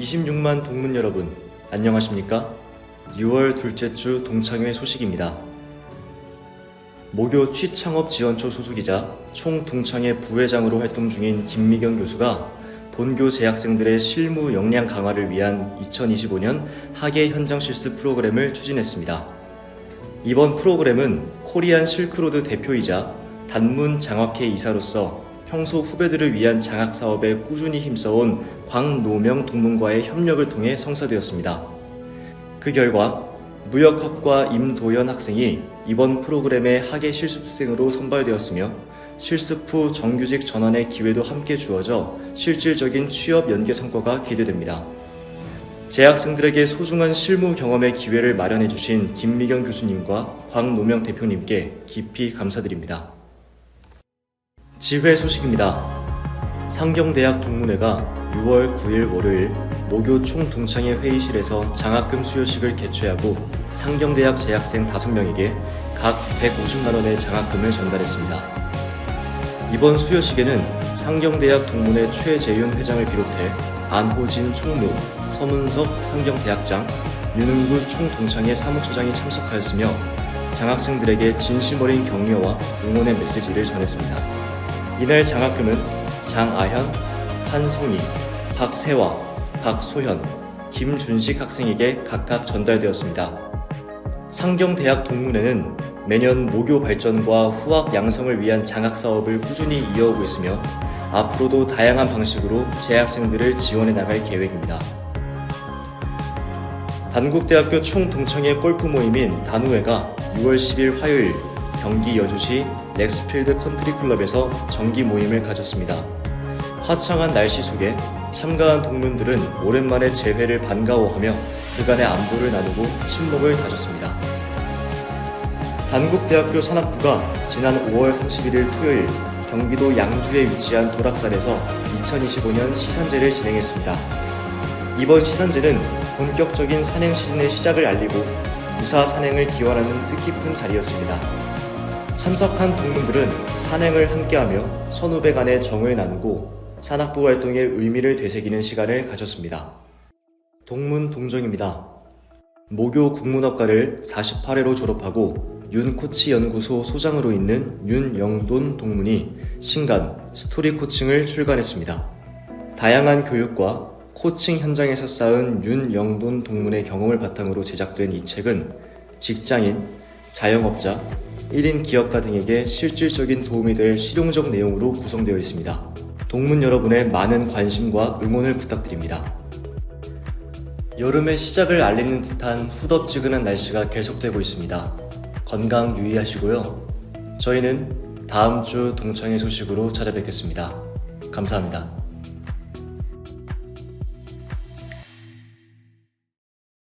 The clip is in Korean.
26만 동문 여러분, 안녕하십니까? 6월 둘째 주 동창회 소식입니다. 모교 취창업 지원처 소속이자 총 동창회 부회장으로 활동 중인 김미경 교수가 본교 재학생들의 실무 역량 강화를 위한 2025년 학예 현장 실습 프로그램을 추진했습니다. 이번 프로그램은 코리안 실크로드 대표이자 단문 장학회 이사로서 평소 후배들을 위한 장학 사업에 꾸준히 힘써온 광노명 동문과의 협력을 통해 성사되었습니다. 그 결과 무역학과 임도연 학생이 이번 프로그램의 학예 실습생으로 선발되었으며 실습 후 정규직 전환의 기회도 함께 주어져 실질적인 취업 연계 성과가 기대됩니다. 재학생들에게 소중한 실무 경험의 기회를 마련해 주신 김미경 교수님과 광노명 대표님께 깊이 감사드립니다. 지회 소식입니다. 상경대학 동문회가 6월 9일 월요일 모교 총동창회 회의실에서 장학금 수여식을 개최하고 상경대학 재학생 5명에게 각 150만 원의 장학금을 전달했습니다. 이번 수여식에는 상경대학 동문회 최재윤 회장을 비롯해 안호진 총무, 서문석 상경대학장, 윤은구 총동창회 사무처장이 참석하였으며 장학생들에게 진심 어린 격려와 응원의 메시지를 전했습니다. 이날 장학금은 장아현, 한송이, 박세화, 박소현, 김준식 학생에게 각각 전달되었습니다. 상경대학 동문회는 매년 모교 발전과 후학 양성을 위한 장학 사업을 꾸준히 이어오고 있으며 앞으로도 다양한 방식으로 재학생들을 지원해 나갈 계획입니다. 단국대학교 총동창회 골프 모임인 단우회가 6월 10일 화요일 경기 여주시 렉스필드 컨트리 클럽에서 정기 모임을 가졌습니다. 화창한 날씨 속에 참가한 동문들은 오랜만에 재회를 반가워하며 그간의 안부를 나누고 친목을 다졌습니다. 단국대학교 산학부가 지난 5월 31일 토요일 경기도 양주에 위치한 도락산에서 2025년 시산제를 진행했습니다. 이번 시산제는 본격적인 산행 시즌의 시작을 알리고 무사 산행을 기원하는 뜻깊은 자리였습니다. 참석한 동문들은 산행을 함께하며 선후배 간의 정을 나누고 산악부 활동의 의미를 되새기는 시간을 가졌습니다. 동문 동정입니다. 모교 국문학과를 48회로 졸업하고 윤코치 연구소 소장으로 있는 윤영돈 동문이 신간 스토리 코칭을 출간했습니다. 다양한 교육과 코칭 현장에서 쌓은 윤영돈 동문의 경험을 바탕으로 제작된 이 책은 직장인, 자영업자, 1인 기업가 등에게 실질적인 도움이 될 실용적 내용으로 구성되어 있습니다. 동문 여러분의 많은 관심과 응원을 부탁드립니다. 여름의 시작을 알리는 듯한 후덥지근한 날씨가 계속되고 있습니다. 건강 유의하시고요. 저희는 다음 주 동창회 소식으로 찾아뵙겠습니다. 감사합니다.